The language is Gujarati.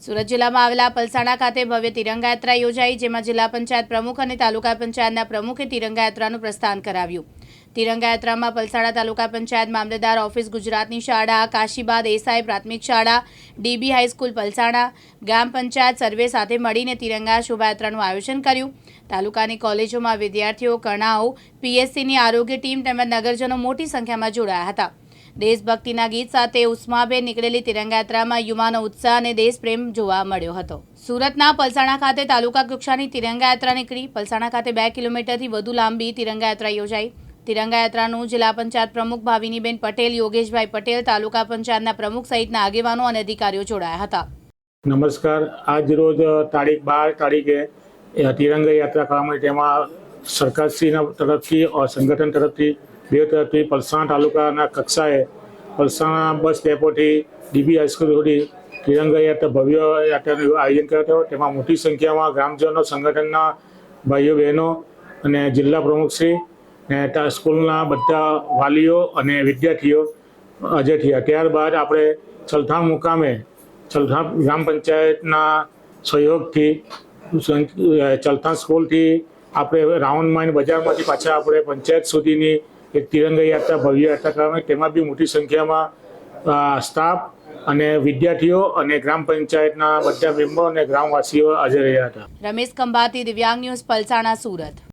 સુરત જિલ્લામાં આવેલા પલસાણા ખાતે ભવ્ય તિરંગા યાત્રા યોજાઈ, જેમાં જિલ્લા પંચાયત પ્રમુખ અને તાલુકા પંચાયતના પ્રમુખે તિરંગા યાત્રાનું પ્રસ્થાન કરાવ્યું. તિરંગા યાત્રામાં પલસાણા તાલુકા પંચાયત મામલેદાર ઓફિસ ગુજરાતની શાળા કાશીબા દેસાઈ પ્રાથમિક શાળા, DB high school Palsana gram panchayat સર્વે સાથે મળીને તિરંગા શોભાયાત્રાનું આયોજન કર્યું. તાલુકાની કોલેજોમાં વિદ્યાર્થીઓ કણાઓ પીએસસીની આરોગ્ય ટીમ તેમજ નગરજનો મોટી સંખ્યામાં જોડાયા હતા. દેશભક્તિના ગીત સાથે ઉસ્માભેર નીકળેલી તિરંગાયાત્રામાં યુવાનો ઉત્સાહ અને દેશપ્રેમ જોવા મળ્યો હતો. સુરતના પલસાણા ખાતે તાલુકા કક્ષાની તિરંગાયાત્રા નીકળી. પલસાણા ખાતે બે કિલોમીટરથી વધુ લાંબી તિરંગાયાત્રા યોજાઈ. તિરંગાયાત્રાનું જિલ્લા પંચાયત પ્રમુખ ભાવિનીબેન પટેલ, યોગેશભાઈ પટેલ, તાલુકા પંચાયતના પ્રમુખ સહિતના આગેવાનો અને અધિકારીઓ જોડાયા હતા. નમસ્કાર. આજ રોજ તારીખ બાર તારીખે તિરંગા યાત્રા કરવામાં. તેમાં સરકારશ્રીના તરફથી સંગઠન તરફથી બે તરફથી પલસાણા તાલુકાના કક્ષાએ પલસાણા બસ ડેપોથી ડીબી હાઈસ્કૂલ સુધી તિરંગા યાત્રા, ભવ્ય યાત્રાનું આયોજન કર્યું હતું. તેમાં મોટી સંખ્યામાં ગ્રામજનો, સંગઠનના ભાઈઓ, બહેનો અને જિલ્લા પ્રમુખશ્રી તા- સ્કૂલના બધા વાલીઓ અને વિદ્યાર્થીઓ હાજર થયા. ત્યારબાદ આપણે ચલથાણ મુકામે ચલથાણ ગ્રામ પંચાયતના સહયોગથી ચલથાણ સ્કૂલથી આપણે રાઉન્ડ માઇન બજારમાંથી પાછા આપણે પંચાયત સુધીની એક તિરંગા યાત્રા ભવ્ય યાત્રા કરવામાં તેમાં બી મોટી સંખ્યામાં સ્ટાફ અને વિદ્યાર્થીઓ અને ગ્રામ પંચાયતના બધા મેમ્બર અને ગ્રામવાસીઓ હાજર રહ્યા હતા. રમેશ ખંભાતી, દિવ્યાંગ ન્યૂઝ, પલસાણા, સુરત.